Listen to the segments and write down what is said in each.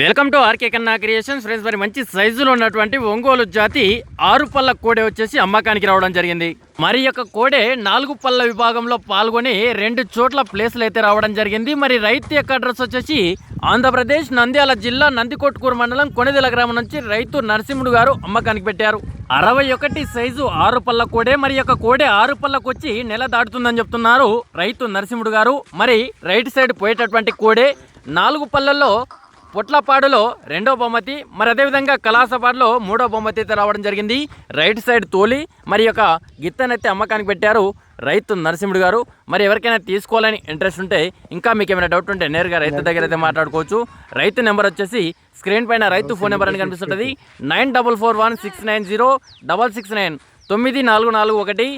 Welcome to RK Kanna creations. Friends మరి మంచి సైజులో ఉన్నటువంటి ఒంగోలు జాతి ఆరు పళ్ళ కోడే వచ్చేసి అమ్మకానికి రావడం జరిగింది. మరి యొక్క కోడే నాలుగు పళ్ళ విభాగంలో పాల్గొని రెండు చోట్ల ప్లేస్లు అయితే రావడం జరిగింది. మరి రైతు యొక్క అడ్రస్ వచ్చేసి ఆంధ్రప్రదేశ్ నంద్యాల జిల్లా నందికొట్కూరు మండలం కొణిదెల గ్రామం నుంచి రైతు నరసింహుడు గారు అమ్మకానికి పెట్టారు. అరవై ఒకటి సైజు ఆరు పళ్ళ కోడే. మరి యొక్క కోడే ఆరు పళ్ళకు వచ్చి నెల దాటుతుందని చెప్తున్నారు రైతు నరసింహుడు గారు. మరి రైట్ సైడ్ పోయేటటువంటి కోడే నాలుగు పళ్ళల్లో పొట్లపాడులో రెండో బహుమతి మరి అదేవిధంగా కలాసపాడులో మూడో బహుమతి అయితే రావడం జరిగింది. రైట్ సైడ్ తోలి మరి యొక్క గిత్తనైతే అమ్మకానికి పెట్టారు రైతు నరసింహుడు గారు. మరి ఎవరికైనా తీసుకోవాలని ఇంట్రెస్ట్ ఉంటే ఇంకా మీకు ఏమైనా డౌట్ ఉంటే నేరుగా రైతు దగ్గర అయితే మాట్లాడుకోవచ్చు. రైతు నెంబర్ వచ్చేసి స్క్రీన్ పైన రైతు ఫోన్ నెంబర్ అని కనిపిస్తుంటుంది. Nine double four one six nine zero double six nine తొమ్మిది నాలుగు నాలుగు ఒకటి.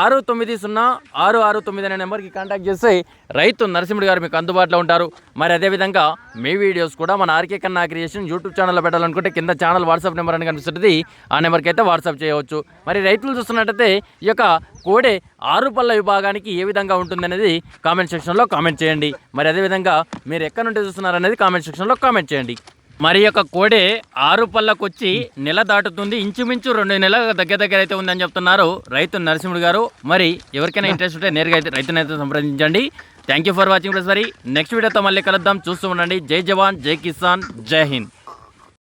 ఆరు తొమ్మిది సున్నా ఆరు ఆరు తొమ్మిది అనే నెంబర్కి కాంటాక్ట్ చేస్తే రైతు నరసింహుడు గారు మీకు అందుబాటులో ఉంటారు. మరి అదేవిధంగా మీ వీడియోస్ కూడా మన ఆర్కే కన్నా క్రియేషన్ యూట్యూబ్ ఛానల్లో పెట్టాలనుకుంటే కింద ఛానల్ వాట్సాప్ నెంబర్ అని కనిపిస్తుంది. ఆ నెంబర్కి అయితే వాట్సాప్ చేయవచ్చు. మరి రైతులు చూస్తున్నట్టయితే ఈ యొక్క కోడే ఆరు పళ్ళ విభాగానికి ఏ విధంగా ఉంటుందనేది కామెంట్ సెక్షన్లో కామెంట్ చేయండి. మరి అదేవిధంగా మీరు ఎక్కడి నుండి చూస్తున్నారనేది కామెంట్ సెక్షన్లో కామెంట్ చేయండి. మరి యొక్క కోడే ఆరు పళ్ళకొచ్చి నెల దాటుతుంది. ఇంచుమించు రెండు నెలల దగ్గర దగ్గర అయితే ఉందని చెప్తున్నారు రైతు నరసింహుడు గారు. మరి ఎవరికైనా ఇంట్రెస్ట్ ఉంటే నేరుగా అయితే రైతునైతే సంప్రదించండి. Thank you for watching plus next వీడియోతో మళ్ళీ కలుద్దాం. చూస్తూ ఉండండి. జై జవాన్ జై కిసాన్ జై హింద్.